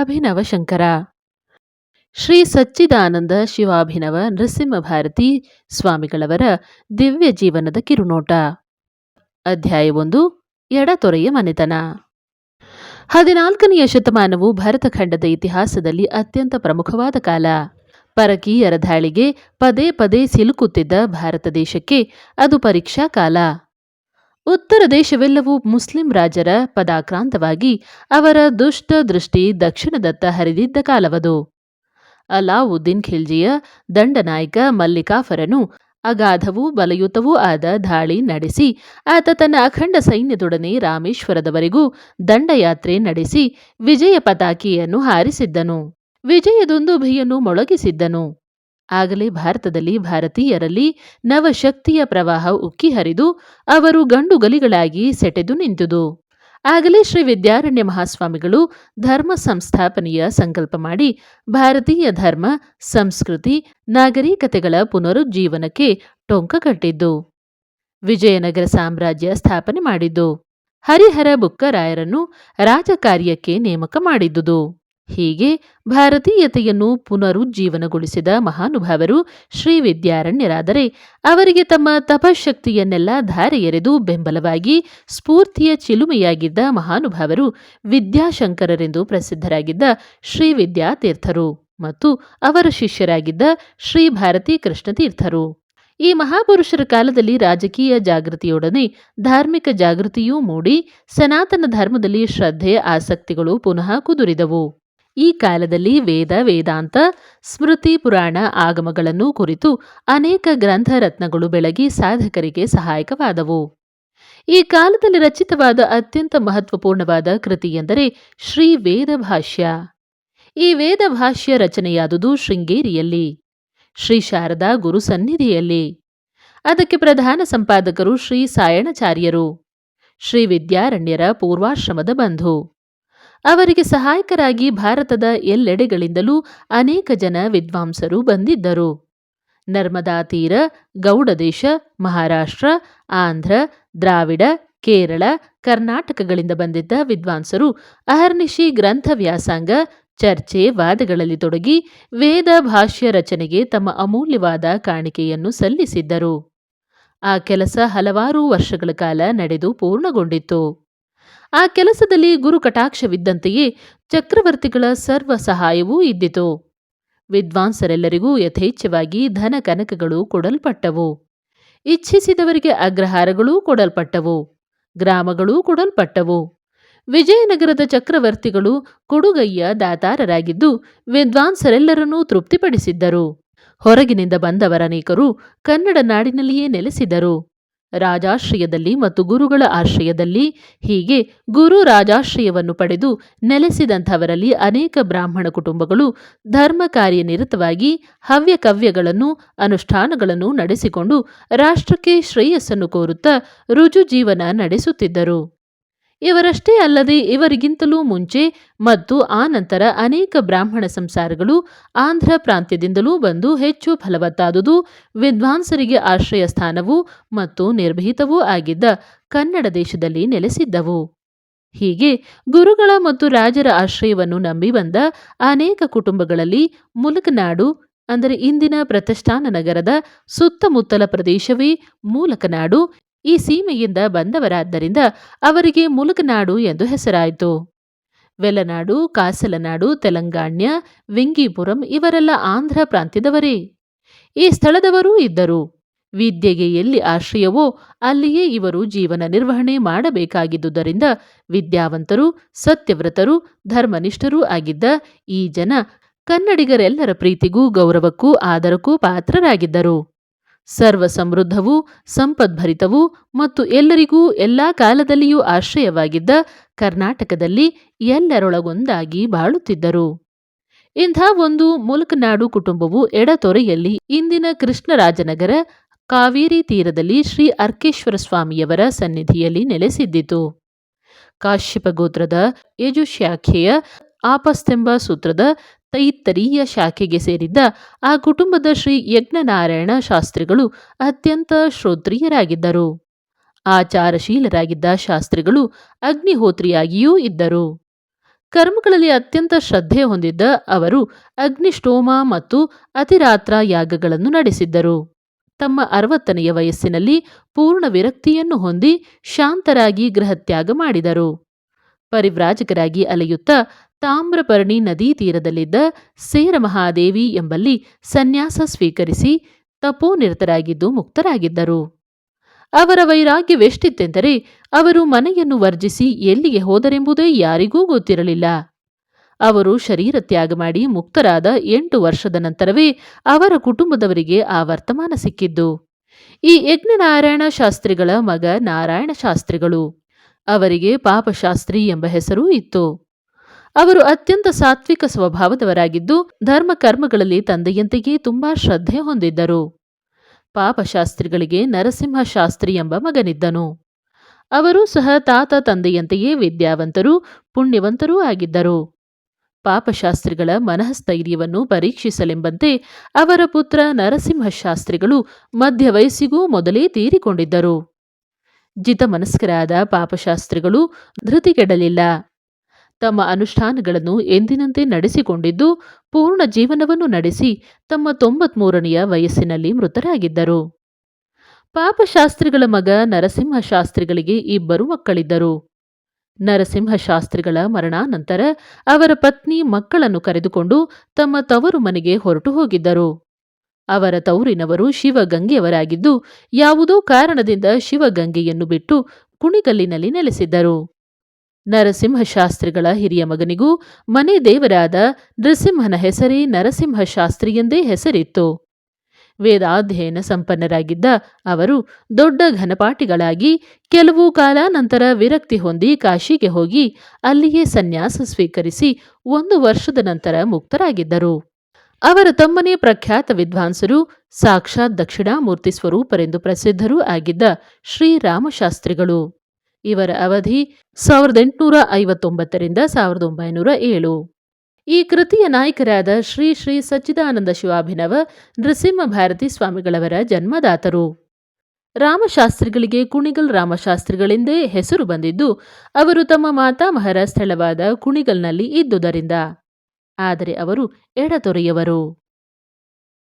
ಅಭಿನವ ಶಂಕರ. ಶ್ರೀ ಸಚ್ಚಿದಾನಂದ ಶಿವಾಭಿನವ ನೃಸಿಂಹ ಭಾರತಿ ಸ್ವಾಮಿಗಳವರ ದಿವ್ಯ ಜೀವನದ ಕಿರುನೋಟ. ಅಧ್ಯಾಯ ಒಂದು, ಎಡತೊರೆಯ ಮನೆತನ. ಹದಿನಾಲ್ಕನೆಯ ಶತಮಾನವು ಭರತಖಂಡದ ಇತಿಹಾಸದಲ್ಲಿ ಅತ್ಯಂತ ಪ್ರಮುಖವಾದ ಕಾಲ. ಪರಕೀಯರ ದಾಳಿಗೆ ಪದೇ ಪದೇ ಸಿಲುಕುತ್ತಿದ್ದ ಭಾರತ ದೇಶಕ್ಕೆ ಅದು ಪರೀಕ್ಷಾ ಕಾಲ. ಉತ್ತರ ದೇಶವೆಲ್ಲವೂ ಮುಸ್ಲಿಂ ರಾಜರ ಪದಾಕ್ರಾಂತವಾಗಿ ಅವರ ದುಷ್ಟ ದೃಷ್ಟಿ ದಕ್ಷಿಣದತ್ತ ಹರಿದಿದ್ದ ಕಾಲವದು. ಅಲಾವುದ್ದೀನ್ ಖಿಲ್ಜಿಯ ದಂಡನಾಯಕ ಮಲ್ಲಿಕಾಫರನು ಅಗಾಧವೂ ಬಲಯುತವೂ ಆದ ದಾಳಿ ನಡೆಸಿ ಆತ ತನ್ನ ಅಖಂಡ ಸೈನ್ಯದೊಡನೆ ರಾಮೇಶ್ವರದವರೆಗೂ ದಂಡಯಾತ್ರೆ ನಡೆಸಿ ವಿಜಯ ಪತಾಕೆಯನ್ನು ಹಾರಿಸಿದ್ದನು. ವಿಜಯದೊಂದು ಬಿಯನ್ನು ಮೊಳಗಿಸಿದ್ದನು. ಆಗಲೇ ಭಾರತದಲ್ಲಿ ಭಾರತೀಯರಲ್ಲಿ ನವಶಕ್ತಿಯ ಪ್ರವಾಹ ಉಕ್ಕಿ ಹರಿದು ಅವರು ಗಂಡುಗಲಿಗಳಾಗಿ ಸೆಟೆದು ನಿಂತುದು. ಆಗಲೇ ಶ್ರೀ ವಿದ್ಯಾರಣ್ಯ ಮಹಾಸ್ವಾಮಿಗಳು ಧರ್ಮ ಸಂಸ್ಥಾಪನೆಯ ಸಂಕಲ್ಪ ಮಾಡಿ ಭಾರತೀಯ ಧರ್ಮ, ಸಂಸ್ಕೃತಿ, ನಾಗರಿಕತೆಗಳ ಪುನರುಜ್ಜೀವನಕ್ಕೆ ಟೊಂಕ ಕಟ್ಟಿದ್ದು. ವಿಜಯನಗರ ಸಾಮ್ರಾಜ್ಯ ಸ್ಥಾಪನೆ ಮಾಡಿದ್ದು. ಹರಿಹರ ಬುಕ್ಕರಾಯರನ್ನು ರಾಜಕಾರ್ಯಕ್ಕೆ ನೇಮಕ ಮಾಡಿದ್ದುದು. ಹೀಗೆ ಭಾರತೀಯತೆಯನ್ನು ಪುನರುಜ್ಜೀವನಗೊಳಿಸಿದ ಮಹಾನುಭಾವರು ಶ್ರೀ ವಿದ್ಯಾರಣ್ಯರಾದರೆ ಅವರಿಗೆ ತಮ್ಮ ತಪಶಕ್ತಿಯನ್ನೆಲ್ಲ ಧಾರೆ ಎರೆದು ಬೆಂಬಲವಾಗಿ ಸ್ಫೂರ್ತಿಯ ಚಿಲುಮೆಯಾಗಿದ್ದ ಮಹಾನುಭಾವರು ವಿದ್ಯಾಶಂಕರರೆಂದು ಪ್ರಸಿದ್ಧರಾಗಿದ್ದ ಶ್ರೀ ವಿದ್ಯಾತೀರ್ಥರು ಮತ್ತು ಅವರ ಶಿಷ್ಯರಾಗಿದ್ದ ಶ್ರೀ ಭಾರತೀ ಕೃಷ್ಣತೀರ್ಥರು. ಈ ಮಹಾಪುರುಷರ ಕಾಲದಲ್ಲಿ ರಾಜಕೀಯ ಜಾಗೃತಿಯೊಡನೆ ಧಾರ್ಮಿಕ ಜಾಗೃತಿಯೂ ಮೂಡಿ ಸನಾತನ ಧರ್ಮದಲ್ಲಿ ಶ್ರದ್ಧೆಯ ಆಸಕ್ತಿಗಳು ಪುನಃ ಕುದುರಿದವು. ಈ ಕಾಲದಲ್ಲಿ ವೇದ, ವೇದಾಂತ, ಸ್ಮೃತಿ ಪುರಾಣ ಆಗಮಗಳನ್ನು ಕುರಿತು ಅನೇಕ ಗ್ರಂಥರತ್ನಗಳು ಬೆಳಗಿ ಸಾಧಕರಿಗೆ ಸಹಾಯಕವಾದವು. ಈ ಕಾಲದಲ್ಲಿ ರಚಿತವಾದ ಅತ್ಯಂತ ಮಹತ್ವಪೂರ್ಣವಾದ ಕೃತಿ ಎಂದರೆ ಶ್ರೀ ವೇದ ಭಾಷ್ಯ. ಈ ವೇದ ಭಾಷ್ಯ ರಚನೆಯಾದುದು ಶೃಂಗೇರಿಯಲ್ಲಿ, ಶ್ರೀ ಶಾರದಾ ಗುರು ಸನ್ನಿಧಿಯಲ್ಲಿ. ಅದಕ್ಕೆ ಪ್ರಧಾನ ಸಂಪಾದಕರು ಶ್ರೀ ಸಾಯಣಾಚಾರ್ಯರು, ಶ್ರೀ ವಿದ್ಯಾರಣ್ಯರ ಪೂರ್ವಾಶ್ರಮದ ಬಂಧು. ಅವರಿಗೆ ಸಹಾಯಕರಾಗಿ ಭಾರತದ ಎಲ್ಲೆಡೆಗಳಿಂದಲೂ ಅನೇಕ ಜನ ವಿದ್ವಾಂಸರು ಬಂದಿದ್ದರು. ನರ್ಮದಾ ತೀರ ಗೌಡದೇಶ ಮಹಾರಾಷ್ಟ್ರ, ಆಂಧ್ರ, ದ್ರಾವಿಡ, ಕೇರಳ, ಕರ್ನಾಟಕಗಳಿಂದ ಬಂದಿದ್ದ ವಿದ್ವಾಂಸರು ಅಹರ್ನಿಶಿ ಗ್ರಂಥ ವ್ಯಾಸಂಗ, ಚರ್ಚೆ, ವಾದಗಳಲ್ಲಿ ತೊಡಗಿ ವೇದ ಭಾಷ್ಯ ರಚನೆಗೆ ತಮ್ಮ ಅಮೂಲ್ಯವಾದ ಕಾಣಿಕೆಯನ್ನು ಸಲ್ಲಿಸಿದ್ದರು. ಆ ಕೆಲಸ ಹಲವಾರು ವರ್ಷಗಳ ಕಾಲ ನಡೆದು ಪೂರ್ಣಗೊಂಡಿತ್ತು. ಆ ಕೆಲಸದಲ್ಲಿ ಗುರು ಕಟಾಕ್ಷವಿದ್ದಂತೆಯೇ ಚಕ್ರವರ್ತಿಗಳ ಸರ್ವ ಸಹಾಯವೂ ಇದ್ದಿತು. ವಿದ್ವಾಂಸರೆಲ್ಲರಿಗೂ ಯಥೇಚ್ಛವಾಗಿ ಧನ ಕನಕಗಳು ಕೊಡಲ್ಪಟ್ಟವು. ಇಚ್ಛಿಸಿದವರಿಗೆ ಅಗ್ರಹಾರಗಳೂ ಕೊಡಲ್ಪಟ್ಟವು. ಗ್ರಾಮಗಳೂ ಕೊಡಲ್ಪಟ್ಟವು. ವಿಜಯನಗರದ ಚಕ್ರವರ್ತಿಗಳು ಕೊಡುಗಯ್ಯ ದಾತಾರರಾಗಿದ್ದು ವಿದ್ವಾಂಸರೆಲ್ಲರನ್ನೂ ತೃಪ್ತಿಪಡಿಸಿದ್ದರು. ಹೊರಗಿನಿಂದ ಬಂದವರನೇಕರು ಕನ್ನಡ ನಾಡಿನಲ್ಲಿಯೇ ನೆಲೆಸಿದರು. ರಾಜಾಶ್ರಯದಲ್ಲಿ ಮತ್ತು ಗುರುಗಳ ಆಶ್ರಯದಲ್ಲಿ ಹೀಗೆ ಗುರು ರಾಜಾಶ್ರಯವನ್ನು ಪಡೆದು ನೆಲೆಸಿದಂಥವರಲ್ಲಿ ಅನೇಕ ಬ್ರಾಹ್ಮಣ ಕುಟುಂಬಗಳು ಧರ್ಮ ಕಾರ್ಯನಿರತವಾಗಿ ಹವ್ಯ ಕವ್ಯಗಳನ್ನು, ಅನುಷ್ಠಾನಗಳನ್ನು ನಡೆಸಿಕೊಂಡು ರಾಷ್ಟ್ರಕ್ಕೆ ಶ್ರೇಯಸ್ಸನ್ನು ಕೋರುತ್ತಾ ರುಜು ಜೀವನ ನಡೆಸುತ್ತಿದ್ದರು. ಇವರಷ್ಟೇ ಅಲ್ಲದೆ ಇವರಿಗಿಂತಲೂ ಮುಂಚೆ ಮತ್ತು ಆ ನಂತರ ಅನೇಕ ಬ್ರಾಹ್ಮಣ ಸಂಸಾರಗಳು ಆಂಧ್ರ ಪ್ರಾಂತ್ಯದಿಂದಲೂ ಬಂದು ಹೆಚ್ಚು ಫಲವತ್ತಾದುದು. ವಿದ್ವಾಂಸರಿಗೆ ಆಶ್ರಯ ಸ್ಥಾನವೂ ಮತ್ತು ನಿರ್ಭೀತವೂ ಆಗಿದ್ದ ಕನ್ನಡ ದೇಶದಲ್ಲಿ ನೆಲೆಸಿದ್ದವು. ಹೀಗೆ ಗುರುಗಳ ಮತ್ತು ರಾಜರ ಆಶ್ರಯವನ್ನು ನಂಬಿ ಬಂದ ಅನೇಕ ಕುಟುಂಬಗಳಲ್ಲಿ ಮುಲಕನಾಡು, ಅಂದರೆ ಇಂದಿನ ಪ್ರತಿಷ್ಠಾನ ನಗರದ ಸುತ್ತಮುತ್ತಲ ಪ್ರದೇಶವೇ ಮೂಲಕನಾಡು ಈ ಸೀಮೆಯಿಂದ ಬಂದವರಾದ್ದರಿಂದ ಅವರಿಗೆ ಮುಲುಗನಾಡು ಎಂದು ಹೆಸರಾಯಿತು. ವೆಲನಾಡು ಕಾಸಲನಾಡು, ತೆಲಂಗಾಣ್ಯ, ವಿಂಗಿಪುರಂ ಇವರೆಲ್ಲ ಆಂಧ್ರ ಪ್ರಾಂತ್ಯದವರೇ. ಈ ಸ್ಥಳದವರೂ ಇದ್ದರು. ವಿದ್ಯೆಗೆ ಎಲ್ಲಿ ಆಶ್ರಯವೋ ಅಲ್ಲಿಯೇ ಇವರು ಜೀವನ ನಿರ್ವಹಣೆ ಮಾಡಬೇಕಾಗಿದ್ದುದರಿಂದ ವಿದ್ಯಾವಂತರು, ಸತ್ಯವ್ರತರು, ಧರ್ಮನಿಷ್ಠರೂ ಆಗಿದ್ದ ಈ ಜನ ಕನ್ನಡಿಗರೆಲ್ಲರ ಪ್ರೀತಿಗೂ ಗೌರವಕ್ಕೂ ಆದರಕ್ಕೂ ಪಾತ್ರರಾಗಿದ್ದರು. ಸರ್ವ ಸಮೃದ್ಧವೂ ಸಂಪದ್ಭರಿತವೂ ಮತ್ತು ಎಲ್ಲರಿಗೂ ಎಲ್ಲ ಕಾಲದಲ್ಲಿಯೂ ಆಶ್ರಯವಾಗಿದ್ದ ಕರ್ನಾಟಕದಲ್ಲಿ ಎಲ್ಲರೊಳಗೊಂದಾಗಿ ಬಾಳುತ್ತಿದ್ದರು. ಇಂಥ ಒಂದು ಮುಲ್ಕನಾಡು ಕುಟುಂಬವು ಎಡತೊರೆಯಲ್ಲಿ ಇಂದಿನ ಕೃಷ್ಣರಾಜನಗರ ಕಾವೇರಿ ತೀರದಲ್ಲಿ ಶ್ರೀ ಅರ್ಕೇಶ್ವರ ಸ್ವಾಮಿಯವರ ಸನ್ನಿಧಿಯಲ್ಲಿ ನೆಲೆಸಿದ್ದಿತು. ಕಾಶ್ಯಪ ಗೋತ್ರದ ಯಜುಶಾಖೆಯ ಆಪಸ್ತೆಂಬ ಸೂತ್ರದ ತೈತ್ತರೀಯ ಶಾಖೆಗೆ ಸೇರಿದ್ದ ಆ ಕುಟುಂಬದ ಶ್ರೀ ಯಜ್ಞನಾರಾಯಣ ಶಾಸ್ತ್ರಿಗಳು ಅತ್ಯಂತ ಶ್ರೋತ್ರಿಯರಾಗಿದ್ದರು. ಆಚಾರಶೀಲರಾಗಿದ್ದ ಶಾಸ್ತ್ರಿಗಳು ಅಗ್ನಿಹೋತ್ರಿಯಾಗಿಯೂ ಇದ್ದರು. ಕರ್ಮಗಳಲ್ಲಿ ಅತ್ಯಂತ ಶ್ರದ್ಧೆ ಹೊಂದಿದ್ದ ಅವರು ಅಗ್ನಿಷ್ಟೋಮ ಮತ್ತು ಅತಿರಾತ್ರ ಯಾಗಗಳನ್ನು ನಡೆಸಿದ್ದರು. ತಮ್ಮ ಅರವತ್ತನೆಯ ವಯಸ್ಸಿನಲ್ಲಿ ಪೂರ್ಣ ವಿರಕ್ತಿಯನ್ನು ಹೊಂದಿ ಶಾಂತರಾಗಿ ಗೃಹತ್ಯಾಗ ಮಾಡಿದರು. ಪರಿವ್ರಾಜಕರಾಗಿ ಅಲೆಯುತ್ತಾ ತಾಮ್ರಪರ್ಣಿ ನದೀ ತೀರದಲ್ಲಿದ್ದ ಸೇರ ಮಹಾದೇವಿ ಎಂಬಲ್ಲಿ ಸನ್ಯಾಸ ಸ್ವೀಕರಿಸಿ ತಪೋನಿರತರಾಗಿದ್ದು ಮುಕ್ತರಾಗಿದ್ದರು. ಅವರ ವೈರಾಗ್ಯವೆಷ್ಟಿತ್ತೆಂದರೆ ಅವರು ಮನೆಯನ್ನು ವರ್ಜಿಸಿ ಎಲ್ಲಿಗೆ ಹೋದರೆಂಬುದೇ ಯಾರಿಗೂ ಗೊತ್ತಿರಲಿಲ್ಲ. ಅವರು ಶರೀರ ತ್ಯಾಗ ಮಾಡಿ ಮುಕ್ತರಾದ ಎಂಟು ವರ್ಷದ ನಂತರವೇ ಅವರ ಕುಟುಂಬದವರಿಗೆ ಆ ವರ್ತಮಾನ ಸಿಕ್ಕಿದ್ದು. ಈ ಯಜ್ಞನಾರಾಯಣ ಶಾಸ್ತ್ರಿಗಳ ಮಗ ನಾರಾಯಣ ಶಾಸ್ತ್ರಿಗಳು ಅವರಿಗೆ ಪಾಪಶಾಸ್ತ್ರಿ ಎಂಬ ಹೆಸರೂ ಇತ್ತು. ಅವರು ಅತ್ಯಂತ ಸಾತ್ವಿಕ ಸ್ವಭಾವದವರಾಗಿದ್ದು ಧರ್ಮ ಕರ್ಮಗಳಲ್ಲಿ ತಂದೆಯಂತೆಯೇ ತುಂಬಾ ಶ್ರದ್ಧೆ ಹೊಂದಿದ್ದರು. ಪಾಪಶಾಸ್ತ್ರಿಗಳಿಗೆ ನರಸಿಂಹ ಶಾಸ್ತ್ರಿ ಎಂಬ ಮಗನಿದ್ದನು. ಅವರೂ ಸಹ ತಾತ ತಂದೆಯಂತೆಯೇ ವಿದ್ಯಾವಂತರು, ಪುಣ್ಯವಂತರೂ ಆಗಿದ್ದರು. ಪಾಪಶಾಸ್ತ್ರಿಗಳ ಮನಃಸ್ಥೈರ್ಯವನ್ನು ಪರೀಕ್ಷಿಸಲೆಂಬಂತೆ ಅವರ ಪುತ್ರ ನರಸಿಂಹಶಾಸ್ತ್ರಿಗಳು ಮಧ್ಯ ವಯಸ್ಸಿಗೂ ಮೊದಲೇ ತೀರಿಕೊಂಡಿದ್ದರು. ಜಿತಮನಸ್ಕರಾದ ಪಾಪಶಾಸ್ತ್ರಿಗಳು ಧೃತಿಗೆಡಲಿಲ್ಲ. ತಮ್ಮ ಅನುಷ್ಠಾನಗಳನ್ನು ಎಂದಿನಂತೆ ನಡೆಸಿಕೊಂಡಿದ್ದು, ಪೂರ್ಣ ಜೀವನವನ್ನು ನಡೆಸಿ ತಮ್ಮ ತೊಂಬತ್ಮೂರನೆಯ ವಯಸ್ಸಿನಲ್ಲಿ ಮೃತರಾಗಿದ್ದರು. ಪಾಪಶಾಸ್ತ್ರಿಗಳ ಮಗ ನರಸಿಂಹಶಾಸ್ತ್ರಿಗಳಿಗೆ ಇಬ್ಬರು ಮಕ್ಕಳಿದ್ದರು. ನರಸಿಂಹಶಾಸ್ತ್ರಿಗಳ ಮರಣಾನಂತರ ಅವರ ಪತ್ನಿ ಮಕ್ಕಳನ್ನು ಕರೆದುಕೊಂಡು ತಮ್ಮ ತವರು ಮನೆಗೆ ಹೊರಟು ಹೋಗಿದ್ದರು. ಅವರ ತೌರಿನವರು ಶಿವಗಂಗೆಯವರಾಗಿದ್ದು ಯಾವುದೋ ಕಾರಣದಿಂದ ಶಿವಗಂಗೆಯನ್ನು ಬಿಟ್ಟು ಕುಣಿಗಲ್ಲಿನಲ್ಲಿ ನೆಲೆಸಿದ್ದರು. ನರಸಿಂಹಶಾಸ್ತ್ರಿಗಳ ಹಿರಿಯ ಮಗನಿಗೂ ಮನೆ ದೇವರಾದ ನೃಸಿಂಹನ ಹೆಸರೇ ನರಸಿಂಹಶಾಸ್ತ್ರಿ ಎಂದೇ ಹೆಸರಿತ್ತು. ವೇದಾಧ್ಯಯನ ಸಂಪನ್ನರಾಗಿದ್ದ ಅವರು ದೊಡ್ಡ ಘನಪಾಠಿಗಳಾಗಿ ಕೆಲವು ಕಾಲ ನಂತರ ವಿರಕ್ತಿ ಹೊಂದಿ ಕಾಶಿಗೆ ಹೋಗಿ ಅಲ್ಲಿಯೇ ಸನ್ಯಾಸ ಸ್ವೀಕರಿಸಿ ಒಂದು ವರ್ಷದ ನಂತರ ಮುಕ್ತರಾಗಿದ್ದರು. ಅವರ ತಮ್ಮನೇ ಪ್ರಖ್ಯಾತ ವಿದ್ವಾಂಸರು ಸಾಕ್ಷಾತ್ ದಕ್ಷಿಣಾಮೂರ್ತಿ ಸ್ವರೂಪರೆಂದು ಪ್ರಸಿದ್ಧರೂ ಆಗಿದ್ದ ಶ್ರೀರಾಮಶಾಸ್ತ್ರಿಗಳು. ಇವರ ಅವಧಿ ಸಾವಿರದ ಎಂಟುನೂರ ಐವತ್ತೊಂಬತ್ತರಿಂದ ಸಾವಿರದ ಒಂಬೈನೂರ ಏಳು. ಈ ಕೃತಿಯ ನಾಯಕರಾದ ಶ್ರೀ ಶ್ರೀ ಸಚ್ಚಿದಾನಂದ ಶಿವಾಭಿನವ ನೃಸಿಂಹ ಭಾರತಿ ಸ್ವಾಮಿಗಳವರ ಜನ್ಮದಾತರು. ರಾಮಶಾಸ್ತ್ರಿಗಳಿಗೆ ಕುಣಿಗಲ್ ರಾಮಶಾಸ್ತ್ರಿಗಳೆಂದೇ ಹೆಸರು ಬಂದಿದ್ದು, ಅವರು ತಮ್ಮ ಮಾತಾಮಹರ ಸ್ಥಳವಾದ ಕುಣಿಗಲ್ನಲ್ಲಿ ಇದ್ದುದರಿಂದ. ಆದರೆ ಅವರು ಎಡತೊರೆಯವರು.